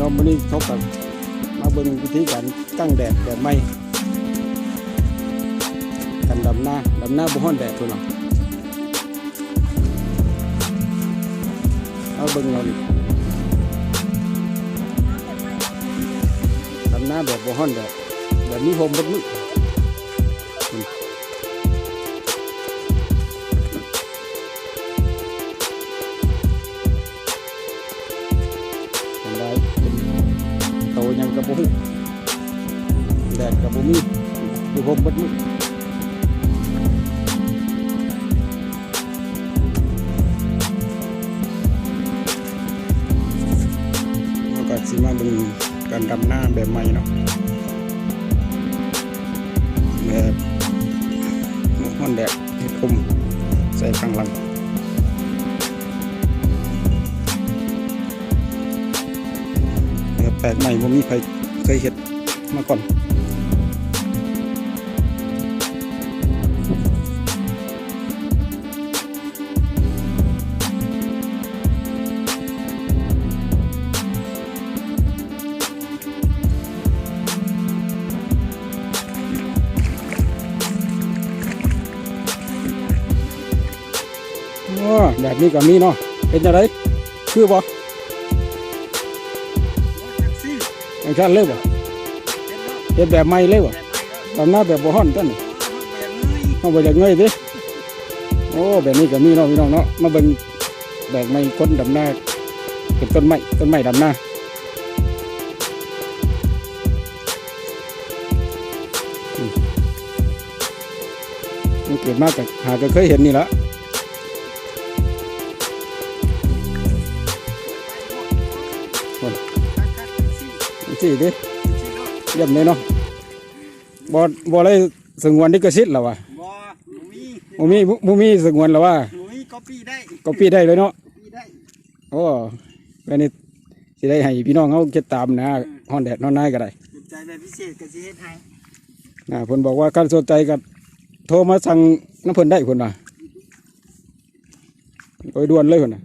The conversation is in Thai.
เนาะมื้อนี้เขากับมาเบิ่งวิธีการตั้งแดดแบบไม่กันดำหน้าดำหน้าบุห้อนแดดตัวนเนาะเอาเบิ่งเรานี่ดำหน้าแบบบุห้อนแดดแบบนี้ผมแบบนี้ บุกแดดกระบุมีอยู่ผมบัดมือแล้วก็สิมาเบึงการดำหน้าแบบใหม่เนาะแบบห้อนแดดให้คุมใส่ข้างหลังแปลกใหม่ผมมีใคร ยเห็นมาก่อนแบบนี้ก็มีเนาะเป็นยังไงคือบ่ อย่างชั้นเลยบ่เห็นแบบใหม่เลยบ่ตำหน้าแบบบ่ฮ้อนต้นนี่เอาไปจากเงยดิโอ้แบบนี้ก็มีเนาะพี่น้องเนาะมาเบิ่งแบบใหม่คนดำหน้าเป็นต้นไม้ต้นไม้ดำหน้ามันเกิดมากกับหาก็เคยเห็นนี่ละ สี่ดิเยี่ยมเลยเนาะบ่บ่เลยสงวนดิกระสิทธิ์แล้ววะบ่หนูมีบ่มีบ่มีสงวนแล้วว่าหนูมีก๊อปปี้ได้ก็ปีได้เลยเนาะปี้ได้โอ้แบบนี้สิได้ให้พี่น้องเขาเก็บตามนะฮ้อนแดดฮ้อนนายก็ได้สนใจแบบพิเศษก็สิเฮ็ดให้นะเพิ่นบอกว่าการสนใจก็โทรมาสั่งน้ำเพิ่นได้เพิ่นน่ะโดยด่วนเลยเพิ่นน่ะ